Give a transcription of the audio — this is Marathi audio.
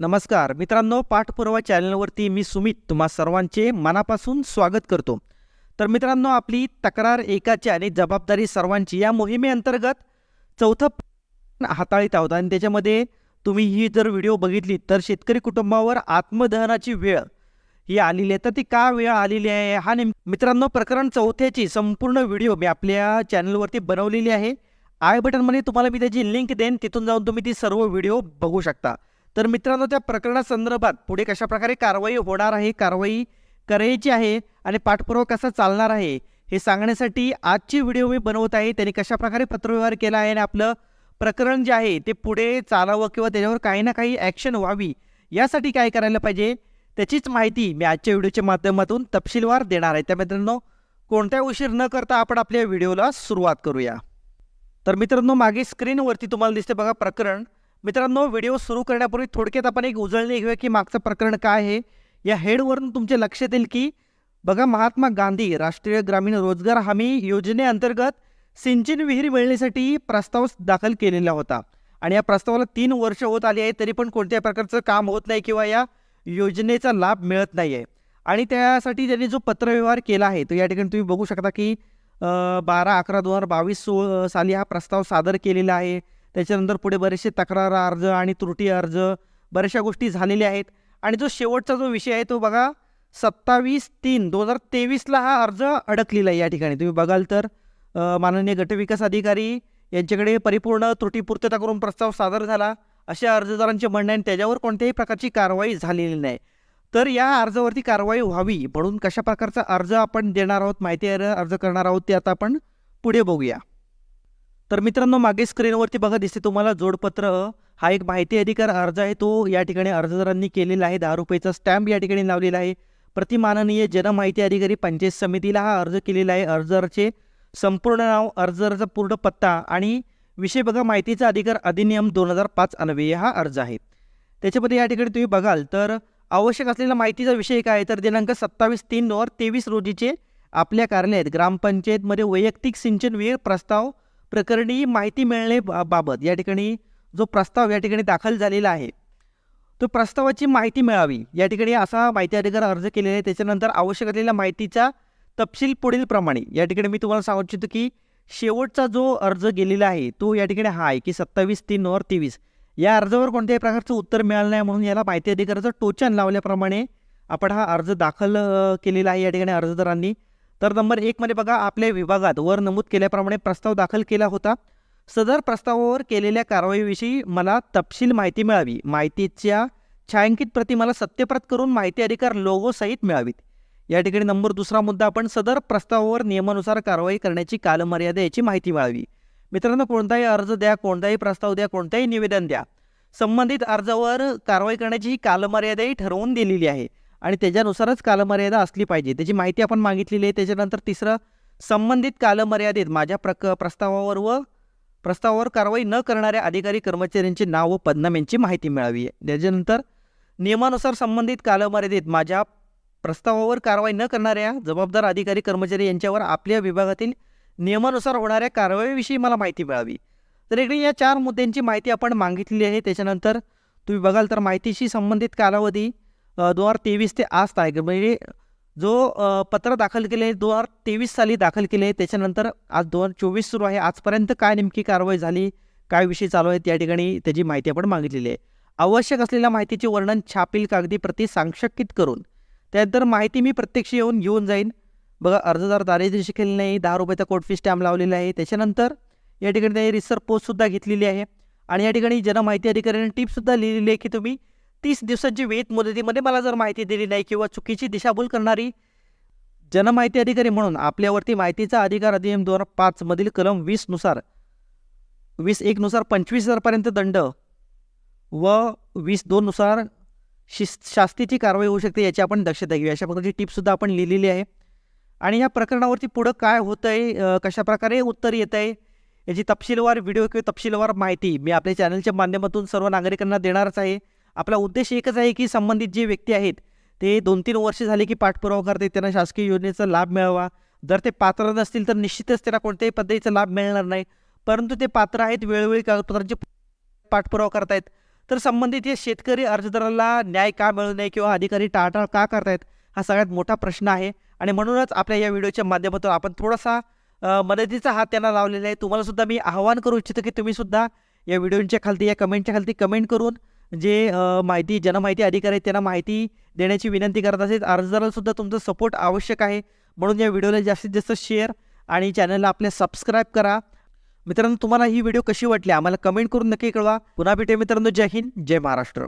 नमस्कार. मित्रांनो पाठपुरावा चॅनलवरती मी सुमित तुम्हा सर्वांचे मनापासून स्वागत करतो. तर मित्रांनो आपली तक्रार एकाची आणि जबाबदारी सर्वांची या मोहिमेअंतर्गत चौथं हाताळीत आहोत आणि त्याच्यामध्ये तुम्ही ही जर व्हिडिओ बघितली तर शेतकरी कुटुंबावर आत्मदहनाची वेळ ही आलेली आहे. तर ती का वेळ आलेली आहे? हा नेम मित्रांनो प्रकरण चौथ्याची संपूर्ण व्हिडिओ मी आपल्या चॅनलवरती बनवलेली आहे. आय बटनमध्ये तुम्हाला मी त्याची लिंक देईन. तिथून जाऊन तुम्ही ती सर्व व्हिडिओ बघू शकता. तर मित्रांनो त्या प्रकरणासंदर्भात पुढे कशाप्रकारे कारवाई होणार आहे कारवाई करायची आहे आणि पाठपुरावा कसा चालणार आहे हे सांगण्यासाठी आजची व्हिडिओ मी बनवत आहे. त्यांनी कशाप्रकारे पत्रव्यवहार केला आहे आणि आपलं प्रकरण जे आहे ते पुढे चालावं किंवा त्याच्यावर काही ना काही ॲक्शन व्हावी यासाठी काय करायला पाहिजे त्याचीच माहिती मी आजच्या व्हिडिओच्या माध्यमातून तपशीलवार देणार आहे. त्या मित्रांनो कोणत्या उशीर न करता आपण आपल्या व्हिडिओला सुरुवात करूया. तर मित्रांनो मागे स्क्रीनवरती तुम्हाला दिसते बघा प्रकरण. मित्रांनो व्हिडिओ सुरू करण्यापूर्वी थोडक्यात आपण एक उजळणी घेऊया की मागचं प्रकरण काय आहे. या हेडवरून तुमच्या लक्षात येईल की बघा महात्मा गांधी राष्ट्रीय ग्रामीण रोजगार हमी योजनेअंतर्गत सिंचन विहीर मिळण्यासाठी प्रस्ताव दाखल केलेला होता. आणि या प्रस्तावाला तीन वर्ष होत आली आहे तरी पण कोणत्याही प्रकारचं काम होत नाही किंवा या योजनेचा लाभ मिळत नाही आहे आणि त्यासाठी त्यांनी जो पत्रव्यवहार केला आहे तो या ठिकाणी तुम्ही बघू शकता की बारा अकरा दोन हजार बावीस सो साली हा प्रस्ताव सादर केलेला आहे. त्याच्यानंतर पुढे बरेचसे तक्रार अर्ज आणि त्रुटी अर्ज बऱ्याचशा गोष्टी झालेल्या आहेत. आणि जो शेवटचा जो विषय आहे तो बघा सत्तावीस तीन दोन हजार तेवीसला हा अर्ज अडकलेला आहे या ठिकाणी. तुम्ही बघाल तर माननीय गटविकास अधिकारी यांच्याकडे परिपूर्ण त्रुटीपूर्तता करून प्रस्ताव सादर झाला. अशा अर्जदारांचे म्हणणे आणि त्याच्यावर कोणत्याही प्रकारची कारवाई झालेली नाही. तर या अर्जावरती कारवाई व्हावी म्हणून कशा प्रकारचा अर्ज आपण देणार आहोत माहिती अर्ज अर्ज करणार आहोत ते आता आपण पुढे बघूया. तर मित्रांनो मागे स्क्रीनवरती बघा दिसते तुम्हाला जोडपत्र. हा एक माहिती अधिकार अर्ज आहे. तो या ठिकाणी अर्जदारांनी केलेला आहे. दहा रुपयाचा स्टॅम्प या ठिकाणी लावलेला आहे. प्रतिमाननीय जनमाहिती अधिकारी पंचायत समितीला हा अर्ज केलेला आहे. अर्जदारचे संपूर्ण नाव अर्जदाराचा पूर्ण पत्ता आणि विषय बघा माहितीचा अधिकार अधिनियम दोन हजार पाच अन्वये हा अर्ज आहे. त्याच्यामध्ये या ठिकाणी तुम्ही बघाल तर आवश्यक असलेला माहितीचा विषय काय आहे? तर दिनांक सत्तावीस तीन दोन हजार तेवीस रोजीचे आपल्या कार्यालयात ग्रामपंचायतमध्ये वैयक्तिक सिंचन विहीर प्रस्ताव प्रकरणी माहिती मिळणे बा- बाबत या ठिकाणी जो प्रस्ताव या ठिकाणी दाखल झालेला आहे तो प्रस्तावाची माहिती मिळावी. या ठिकाणी असा माहिती अधिकार अर्ज केलेला आहे. त्याच्यानंतर आवश्यक असलेल्या माहितीचा तपशील पुढील प्रमाणे. या ठिकाणी मी तुम्हाला सांगू इच्छितो की शेवटचा जो अर्ज गेलेला आहे तो या ठिकाणी हा आहे की सत्तावीस तीन दोन तेवीस. या अर्जावर कोणत्याही प्रकारचं उत्तर मिळालं नाही म्हणून याला माहिती अधिकाराचं टोचन लावल्याप्रमाणे आपण हा अर्ज दाखल केलेला आहे. या ठिकाणी अर्जदारांनी तर नंबर एकमध्ये बघा आपल्या विभागात वर नमूद केल्याप्रमाणे प्रस्ताव दाखल केला होता. सदर प्रस्तावावर केलेल्या कारवाईविषयी मला तपशील माहिती मिळावी. माहितीच्या छायांकित प्रती मला सत्यप्रत करून माहिती अधिकार लोगो सहित मिळावीत. या ठिकाणी नंबर दुसरा मुद्दा आपण सदर प्रस्तावावर नियमानुसार कारवाई करण्याची कालमर्यादा याची माहिती मिळावी. मित्रांनो कोणताही अर्ज द्या कोणताही प्रस्ताव द्या कोणताही निवेदन द्या. संबंधित अर्जावर कारवाई करण्याची ही कालमर्यादाही ठरवून दिलेली आहे. आणि त्याच्यानुसारच कालमर्यादा असली पाहिजे. त्याची माहिती आपण मागितलेली आहे. त्याच्यानंतर तिसरं संबंधित कालमर्यादेत माझ्या प्रक प्रस्तावावर व प्रस्तावावर कारवाई न करणाऱ्या अधिकारी कर्मचाऱ्यांचे नाव व पदनाम यांची माहिती मिळावी. आहे त्याच्यानंतर नियमानुसार संबंधित कालमर्यादेत माझ्या प्रस्तावावर कारवाई न करणाऱ्या जबाबदार अधिकारी कर्मचारी यांच्यावर आपल्या विभागातील नियमानुसार होणाऱ्या कारवाईविषयी मला माहिती मिळावी. तर इकडे या चार मुद्द्यांची माहिती आपण मागितलेली आहे. त्याच्यानंतर तुम्ही बघाल तर माहितीशी संबंधित कालावधी दोन हजार तेवीस ते आज तारीख. म्हणजे जो पत्र दाखल केले दोन हजार तेवीस साली दाखल केले त्याच्यानंतर आज दोन हजार चोवीस सुरू आहे. आजपर्यंत काय नेमकी कारवाई झाली काय विषय चालू आहेत त्या ठिकाणी त्याची माहिती आपण मागितलेली आहे. आवश्यक असलेल्या माहितीचे वर्णन छापील कागदी प्रती सांक्षकित करून. त्यानंतर माहिती मी प्रत्यक्ष येऊन घेऊन जाईन. बघा अर्जदार दारिद्र्य शिकेल नाही दहा रुपयाचा कोट फी स्टॅम्प लावलेला आहे. त्याच्यानंतर या ठिकाणी त्यांनी रिसर्च पोस्टसुद्धा घेतलेली आहे. आणि या ठिकाणी जनमाहिती अधिकाऱ्यांनी टिप्ससुद्धा लिहिलेली आहे की तुम्ही तीस दिवसांची वेत मुदतीमध्ये मला जर माहिती दिली नाही किंवा चुकीची दिशाभूल करणारी जनमाहिती अधिकारी म्हणून आपल्यावरती माहितीचा अधिकार अधिनियम दोन हजार पाचमधील कलम वीसनुसार वीस एकनुसार पंचवीस हजारपर्यंत दंड व वीस दोननुसार शिस शास्तीची कारवाई होऊ शकते याची आपण दक्षता घेऊ अशा प्रकारची टिप्ससुद्धा आपण लिहिलेली आहे. आणि या प्रकरणावरती पुढं काय होतं आहे कशाप्रकारे उत्तर येतं आहे याची तपशीलवार व्हिडिओ किंवा तपशीलवार माहिती मी आपल्या चॅनलच्या माध्यमातून सर्व नागरिकांना देणारच आहे. आपला उद्देश एकच आहे की संबंधित जे व्यक्ती आहेत ते दोन तीन वर्षे झाले की पाठपुरावा करते त्यांना शासकीय योजनेचा लाभ मिळावा. जर ते पात्र नसतील तर निश्चितच त्यांना कोणत्याही पद्धतीचा लाभ मिळणार नाही. परंतु ते पात्र आहेत वेळोवेळी कागदपत्रांचे पाठपुरावा करतायत. तर संबंधित हे शेतकरी अर्जदाराला न्याय का मिळू नये किंवा अधिकारी टाळटाळ का करतायत हा सगळ्यात मोठा प्रश्न आहे. आणि म्हणूनच आपल्या या व्हिडिओच्या माध्यमातून आपण थोडासा मदतीचा हात त्यांना लावलेला आहे. तुम्हाला सुद्धा मी आवाहन करू इच्छितो की तुम्ही सुद्धा या व्हिडिओच्या खालती या कमेंटच्या खालती कमेंट करून जे माहिती जनमाहिती अधिकारी आहेत त्यांना माहिती देण्याची विनंती करत असेल. अर्जदाराला सुद्धा तुमचा सपोर्ट आवश्यक आहे. म्हणून या व्हिडिओला जास्तीत जास्त शेअर आणि चॅनलला आपल्या सबस्क्राईब करा. मित्रांनो तुम्हाला ही व्हिडिओ कशी वाटली? आम्हाला कमेंट करून नक्की कळवा. पुन्हा भेटूया मित्रांनो. जय हिंद जय महाराष्ट्र.